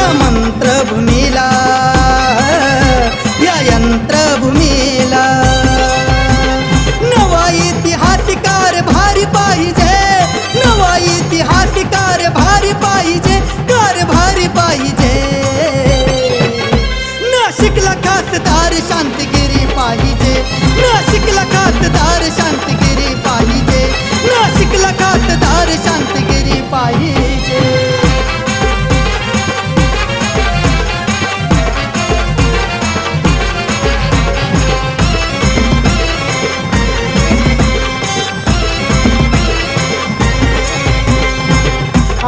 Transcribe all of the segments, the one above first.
या मंत्रभूमीला. या यंत्रभूमीला. नवा इतिहासकार भारी पाहिजे. नवा इतिहासकार भारी पाहिजे.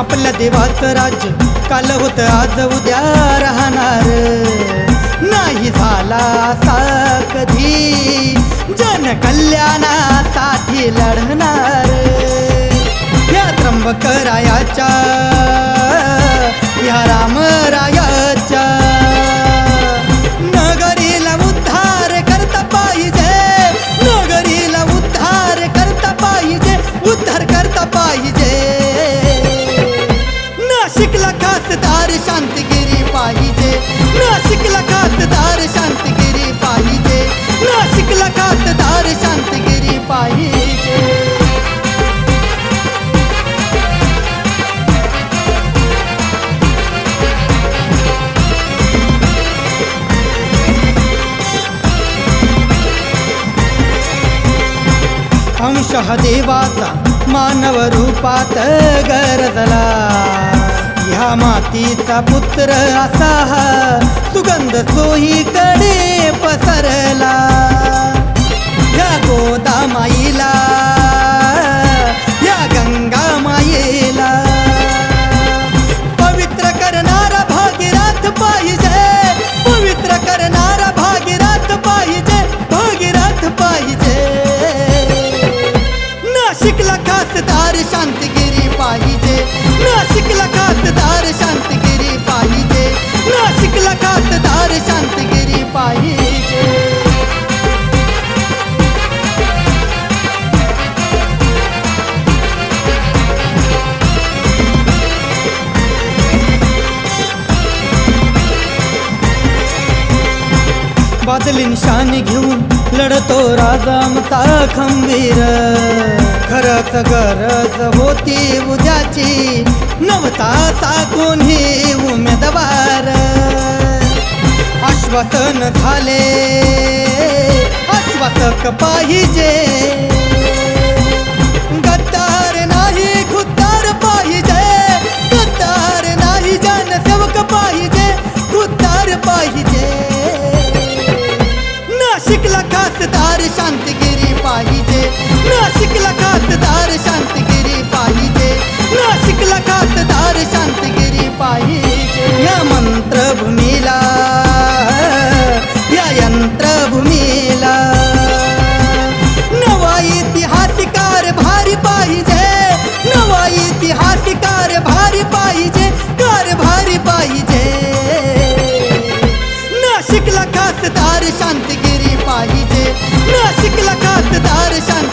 आपल्या देवाचं राज्य काल होत आज उद्या राहणार. नाही झाला असा कधी. जनकल्याणासाठी लढणार. या त्र्यंबकरायाच्या या रामरायाच्या. नगरीला उद्धार करता पाहिजे नगरीला उद्धार करता पाहिजे उद्धार अंशः मानव रूपात गरजला. ह्या मातीचा पुत्र असा सुगंध सोयीकडे पसरला. या गोदा माईला आपली निशाणी घेऊन लढतो राजामचा खंबीर. खरंच गरज होती उद्याची नवताचा कोणी उमेदवार. आश्वासन झाले आश्वासक पाहिजे. खासदार शांतगिरी पाहिजे. नाशिकला खासदार शांतगिरी पाहिजे. नाशिकला खासदार Jason